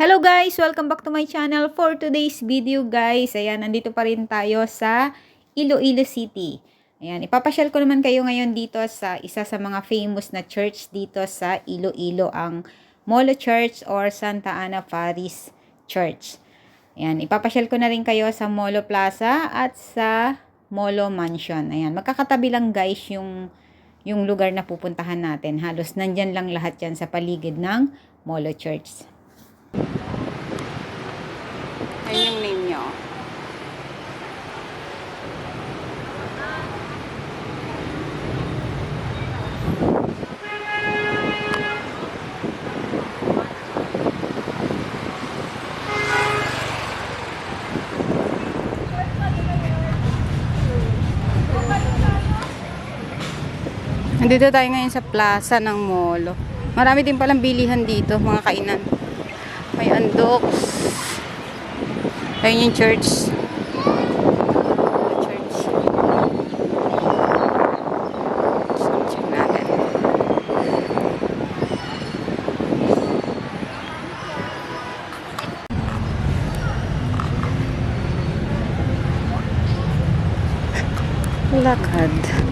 Hello guys! Welcome back to my channel for today's video guys. Ayan, nandito pa rin tayo sa Iloilo City. Ayan, ipapasyal ko naman kayo ngayon dito sa isa sa mga famous na church dito sa Iloilo, ang Molo Church or Santa Ana Faris Church. Ayan, ipapasyal ko na rin kayo sa Molo Plaza at sa Molo Mansion. Ayan, magkakatabi lang guys yung yung lugar na pupuntahan natin. Halos nandyan lang lahat yan sa paligid ng Molo Church. Ayun yung name nyo. Nandito tayo ngayon sa plaza ng Molo. Marami din palang bilihan dito, mga kainan. May andoks. Ayun yung church. Lakad.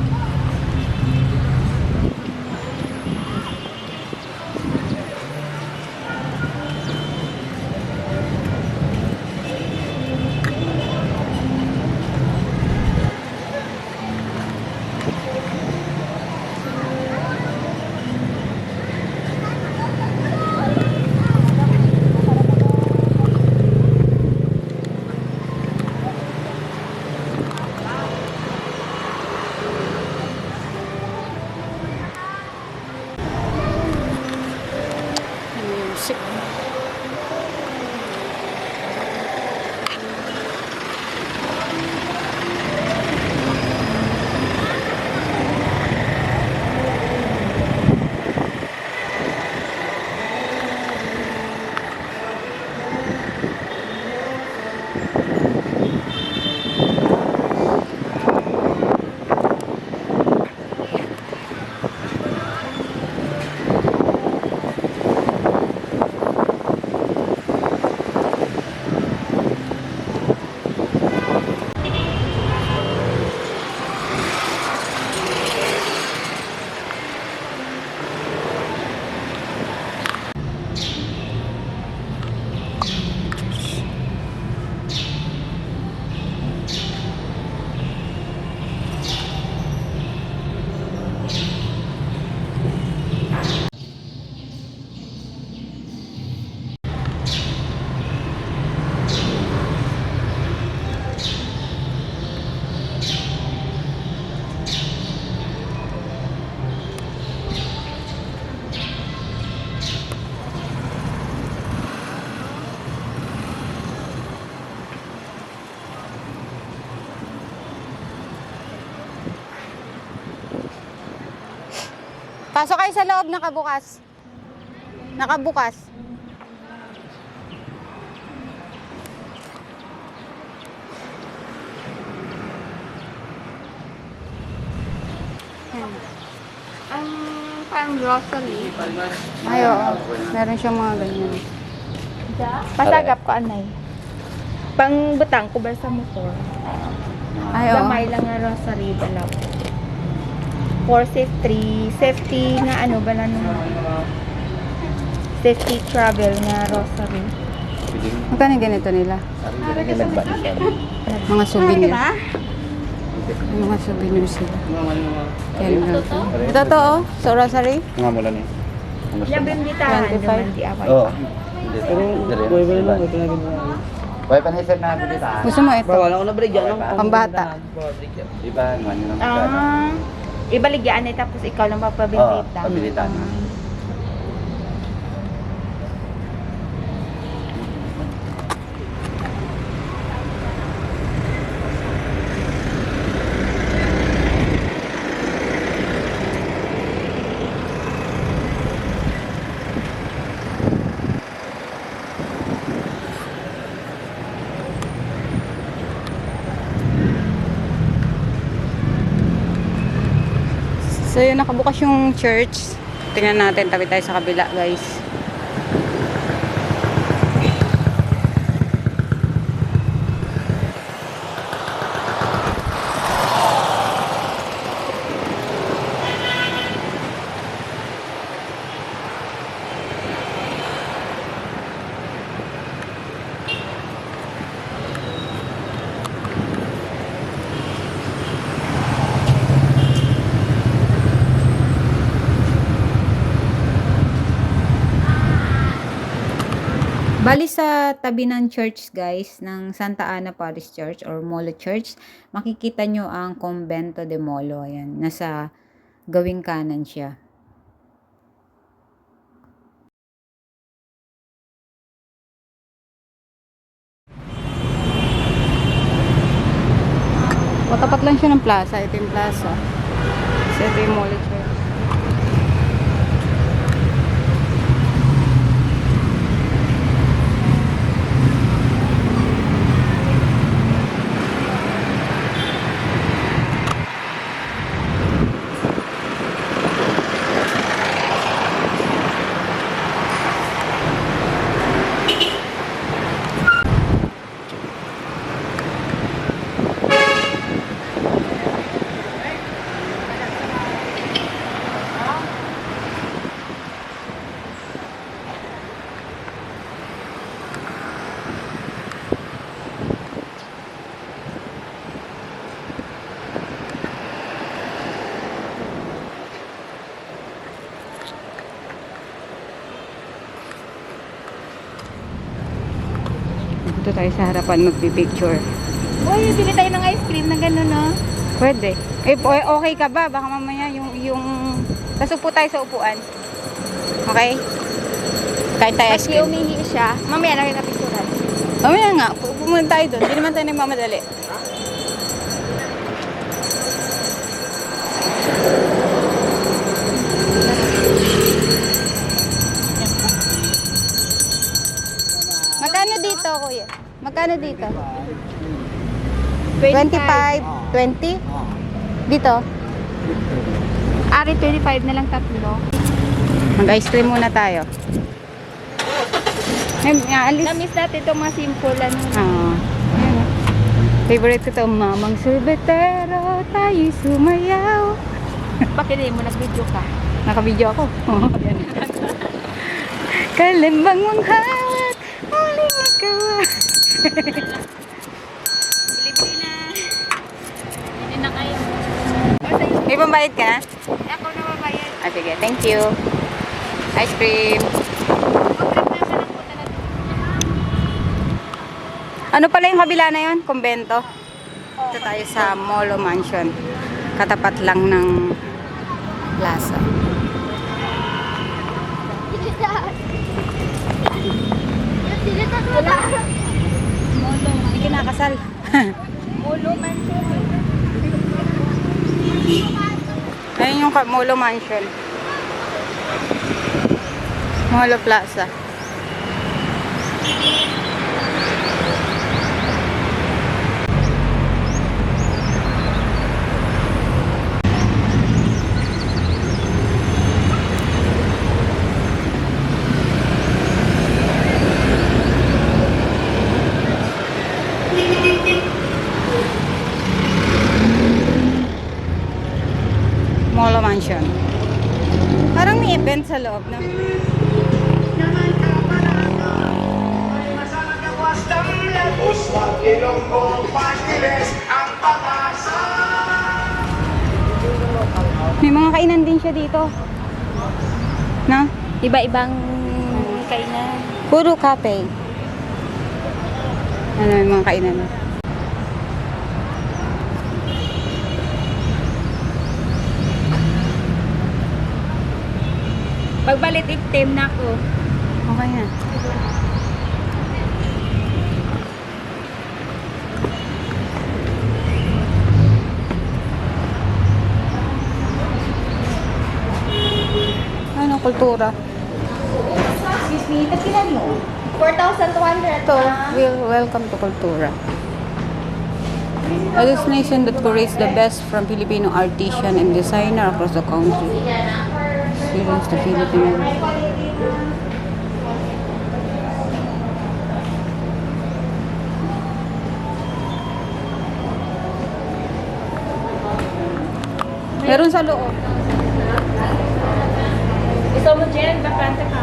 Pasok kayo sa loob, nakabukas. Nakabukas. Ang parang grocery. Ay, oo. Meron siyang mga ganyan. Pasagap ko anay. Pang butang ko ba sa motor? Ay, oo. Lang nga grocery dalaw. For safety, safety nga ano ba na nung safety travel nga grocery. Magkano ganito nila? Mga souvenir. Mga souvenir sila. Yan lang to. Ito to, oh. So, rosary. Nga mula ni. Ang gusto Yung mo. bimbitahan 25. naman di away Oo. pa. Pero buhay pa pa na isip na dito. Gusto mo ito? Wala ko na break yan. Pambata. Di ba? Nga nyo lang. Ah, ibaligyan eh tapos ikaw lang Oo, papabimbita. pabilitan. So yun, nakabukas yung church. Tingnan natin, tabi tayo sa kabila guys. Tabi ng church guys, ng Santa Ana Parish Church or Molo Church, makikita nyo ang Convento de Molo. Ayan, nasa gawing kanan siya. Matapat lang siya ng plaza. Ito yung plaza. So, ito yung Molo Church. Dito tayo sa harapan magpipicture. Uy, bili tayo ng ice cream na gano'n, no? Pwede. Eh, o- okay ka ba? Baka mamaya yung, yung... Tapos upo tayo sa upuan. Okay? Kain tayo ice Kasi cream. umihi siya. Mamaya na kita picturean. Mamaya nga, muna tayo doon. Hindi naman tayo nagmamadali. Magkano dito, kuya? Magkano dito? 25? 20? Dito? Ari, 25 na lang tatlo. Mag-ice cream muna tayo. Ay, alis. Namiss natin itong mga simple, ano. Ayan. Favorite ko to, Mamang Sorbetero, tayo sumayaw. Pakilin mo, nag-video ka. Naka-video ako. Kalimbang mong hawak, magawa. Bili-bili na. Hindi na kayo. May pambayad ka? Ako na mabayad. Ah, sige. Thank you. Ice cream. Ano pala yung kabila na yon? Kumbento? Ito tayo sa Molo Mansion. Katapat lang ng plaza. Wala. Molo, hindi kinakasal. Ulo man siya. Ayun yung ka- Molo Mansion. Molo Plaza. Din siya dito. Na? Iba-ibang kainan. Puro cafe. Ano yung mga kainan? Pagbalit itim na ako. Okay na. Ano, kultura? Excuse me, tagilan mo. 4,200. Ito, wel- welcome to Kultura. A destination that curates the best from Filipino artisan and designer across the country. Experience the Filipino. Meron sa loob. Gusto mo dyan, bakante ka.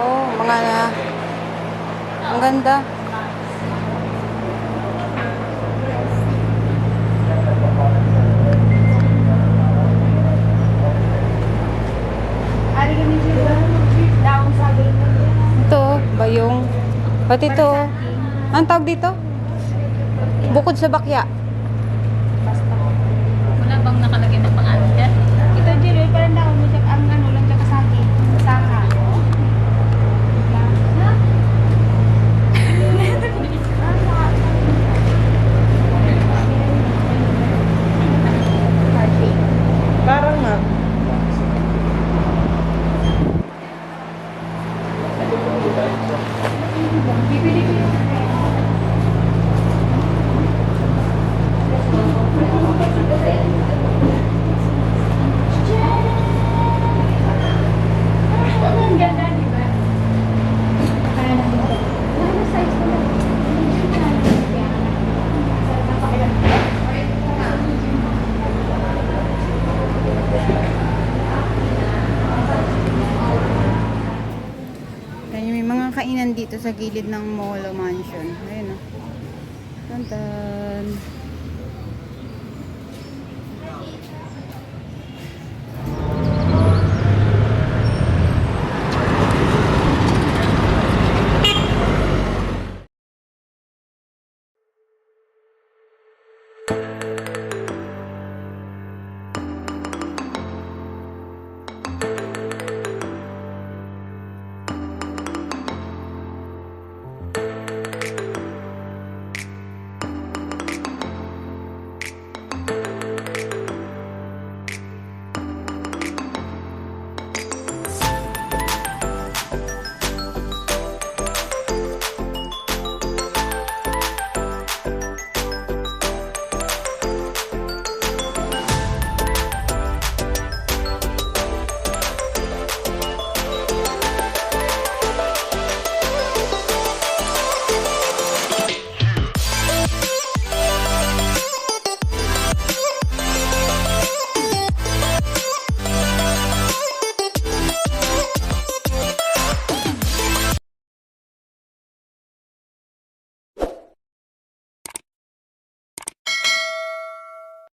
oh, mga na. Ang ganda. Ari kami dyan. Pati to. Anong tawag dito? Bukod sa bakya. Wala bang nakalagay ng pangalan dyan? Ito, Jill, parang daw mo siya ang ano lang siya kasaki. Saka. Parang nga. Kaya may mga kainan dito sa gilid ng Molo Mansion.